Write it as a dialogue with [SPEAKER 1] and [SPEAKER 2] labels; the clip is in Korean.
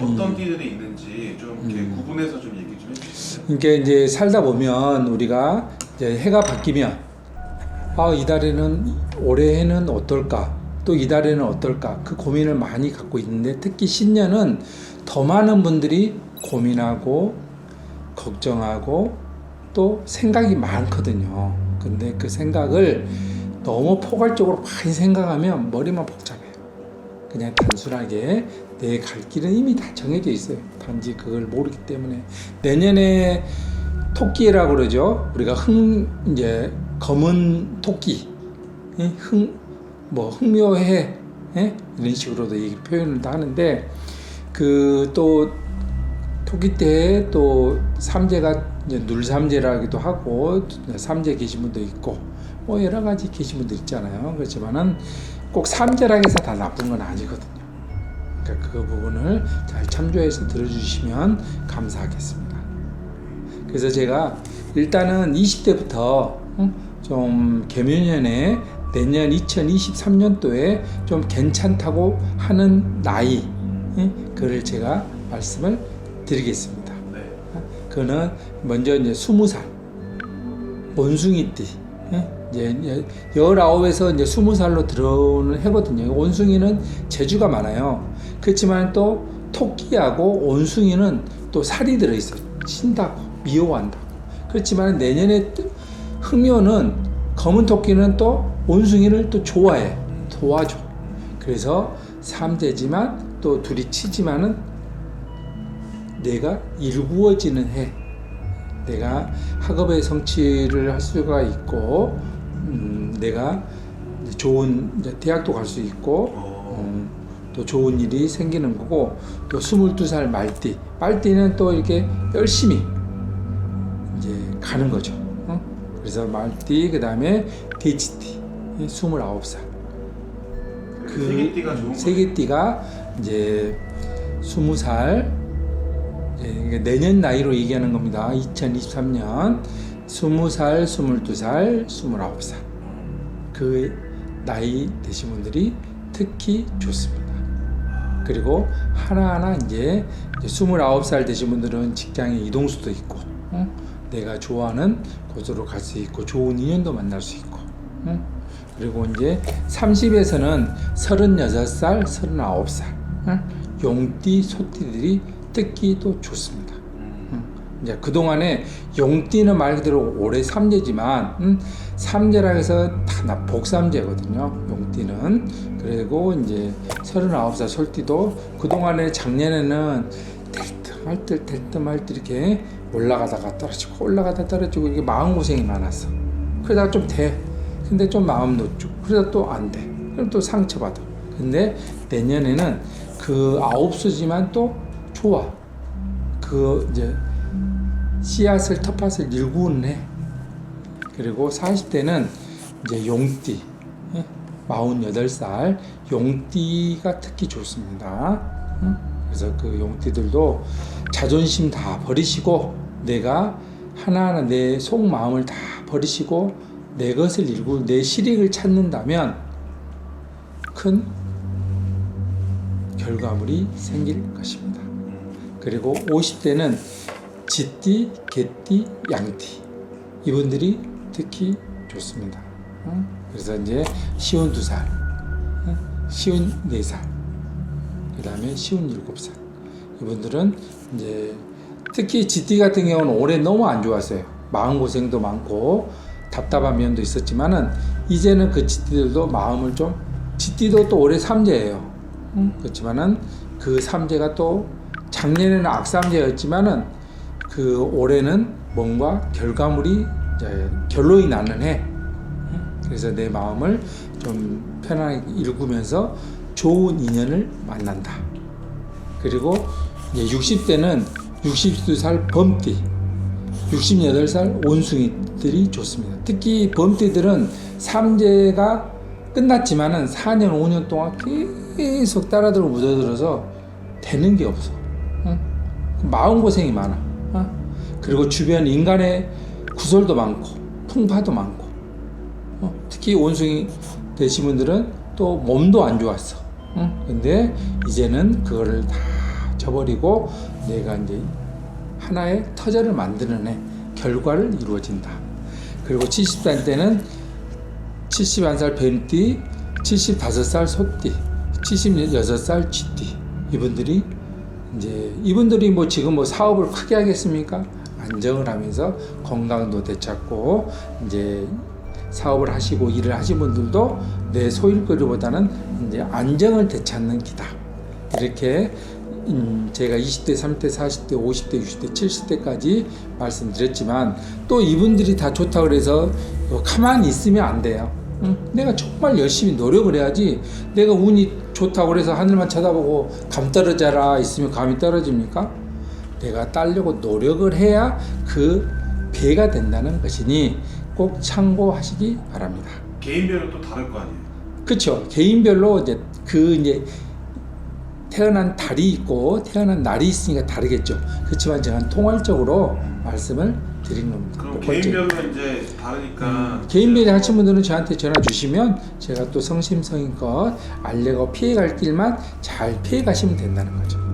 [SPEAKER 1] 어떤 띠들이 있는지 좀 이렇게
[SPEAKER 2] 음.
[SPEAKER 1] 구분해서 좀 얘기 좀 해주시겠어요?
[SPEAKER 2] 그러니까 이제 살다 보면 우리가 이제 해가 바뀌면 아 이달에는 올해에는 어떨까 또 이달에는 어떨까 그 고민을 많이 갖고 있는데 특히 신년은 더 많은 분들이 고민하고 걱정하고 또 생각이 많거든요. 근데 그 생각을 너무 포괄적으로 많이 생각하면 머리만 복잡해요. 그냥 단순하게 내 갈 길은 이미 다 정해져 있어요. 단지 그걸 모르기 때문에 내년에 토끼라고 그러죠. 우리가 흑 이제 검은 토끼, 예? 흑뭐 흑묘해 예? 이런 식으로도 이 표현을 다 하는데 그 또 토끼 때 또 삼재가 눌삼재라기도 하고 삼재 계신 분도 있고 뭐 여러 가지 계신 분들 있잖아요. 그렇지만은 꼭 삼재라고 해서 다 나쁜 건 아니거든요. 그러니까 그 부분을 잘 참조해서 들어주시면 감사하겠습니다. 그래서 제가 일단은 20대부터 좀 개묘년에 내년 2023년도에 좀 괜찮다고 하는 나이 예? 그를 제가 말씀을 드리겠습니다.
[SPEAKER 1] 네.
[SPEAKER 2] 그거는 먼저 이제 20살 원숭이띠 예? 이제 19에서 이제 20살로 들어오는 해거든요. 원숭이는 재주가 많아요. 그렇지만 또 토끼하고 원숭이는 또 살이 들어있어요. 친다고 미워한다고. 그렇지만 내년에 뜨- 흑묘는 검은 토끼는 또 원숭이를 또 좋아해. 도와줘. 그래서 삼재지만 또 둘이 치지만은 내가 일구어지는 해. 내가 학업의 성취를 할 수가 있고, 음, 내가 좋은 이제 대학도 갈 수 있고,
[SPEAKER 1] 어,
[SPEAKER 2] 음, 또 좋은 일이 생기는 거고, 또 22살 말띠. 말띠는 또 이렇게 열심히 이제 가는 거죠. 어? 그래서 말띠, 그 다음에 돼지띠. 29살. 그
[SPEAKER 1] 세계띠가 좋은
[SPEAKER 2] 세계띠가 이제 20살 이제 내년 나이로 얘기하는 겁니다. 2023년 20살, 22살, 29살 그 나이 되신 분들이 특히 좋습니다. 그리고 하나하나 이제 29살 되신 분들은 직장의 이동수도 있고 어? 내가 좋아하는 곳으로 갈 수 있고 좋은 인연도 만날 수 있고 어? 그리고 이제 30에서는 36살, 39살 어? 용띠, 소띠들이 또 좋습니다.
[SPEAKER 1] 음,
[SPEAKER 2] 이제 그동안에 용띠는 말 그대로 올해 삼재지만 음, 삼재라 해서 다 복삼재거든요. 용띠는 그리고 이제 39살 솔띠도 그동안에 작년에는 될듯 말듯 될듯 말듯 이렇게 올라가다가 떨어지고 올라가다 떨어지고 이게 마음고생이 많았어. 그러다가 좀 돼. 근데 좀 마음 놓죠. 그러다 또 안 돼. 그럼 또 상처받아. 근데 내년에는 그 아홉 수지만 또 좋아. 그 이제 씨앗을 텃밭을 일구는 해. 그리고 40대는 이제 용띠, 예? 48살 용띠가 특히 좋습니다. 응? 그래서 그 용띠들도 자존심 다 버리시고 내가 하나하나 내 속마음을 다 버리시고 내 것을 일구 내 실익을 찾는다면 큰 결과물이 생길 것입니다. 그리고 50대는 쥐띠, 개띠, 양띠 이분들이 특히 좋습니다. 응? 그래서 이제 쉬운 두 살, 응? 쉬운 네 살, 그 다음에 쉬운 일곱 살 이분들은 이제 특히 쥐띠 같은 경우는 올해 너무 안 좋았어요. 마음 고생도 많고 답답한 면도 있었지만은 이제는 그 쥐띠들도 마음을 좀 쥐띠도 또 올해 삼재예요. 응? 그렇지만은 그 삼재가 또 작년에는 악삼재였지만은 그 올해는 뭔가 결과물이 결론이 나는 해. 그래서 내 마음을 좀 편안하게 읽으면서 좋은 인연을 만난다. 그리고 이제 60대는 62살 범띠, 68살 원숭이들이 좋습니다. 특히 범띠들은 삼재가 끝났지만은 4년, 5년 동안 계속 따라들어 묻어들어서 되는 게 없어. 응? 마음고생이 많아. 어? 그리고 주변 인간의 구설도 많고, 풍파도 많고, 어? 특히 원숭이 되신 분들은 또 몸도 안 좋았어. 응? 근데 이제는 그거를 다 져버리고 내가 이제 하나의 터전을 만드는 해 결과를 이루어진다. 그리고 70살 때는 71살 뱀띠, 75살 소띠, 76살 쥐띠 이분들이 이제 이분들이 뭐 지금 뭐 사업을 크게 하겠습니까? 안정을 하면서 건강도 되찾고 이제 사업을 하시고 일을 하신 분들도 내 소일거리보다는 이제 안정을 되찾는 기다. 이렇게 음, 제가 20대, 30대, 40대, 50대, 60대, 70대까지 말씀드렸지만 또 이분들이 다 좋다 그래서 어, 가만히 있으면 안 돼요. 응? 내가 정말 열심히 노력을 해야지 내가 운이 좋다고 그래서 하늘만 쳐다보고 감 떨어져라 있으면 감이 떨어집니까? 내가 따려고 노력을 해야 그 배가 된다는 것이니 꼭 참고하시기 바랍니다.
[SPEAKER 1] 개인별로 또 다를 거 아니에요.
[SPEAKER 2] 그렇죠. 개인별로 이제 그 이제 태어난 달이 있고 태어난 날이 있으니까 다르겠죠. 그렇지만 제가 통괄적으로 말씀을 드린 겁니다.
[SPEAKER 1] 그럼. 개인별로 이제 다르니까
[SPEAKER 2] 개인별로 하신 분들은 저한테 전화 주시면 제가 또 성심성의껏 알레고 피해갈 길만 잘 피해가시면 된다는 거죠.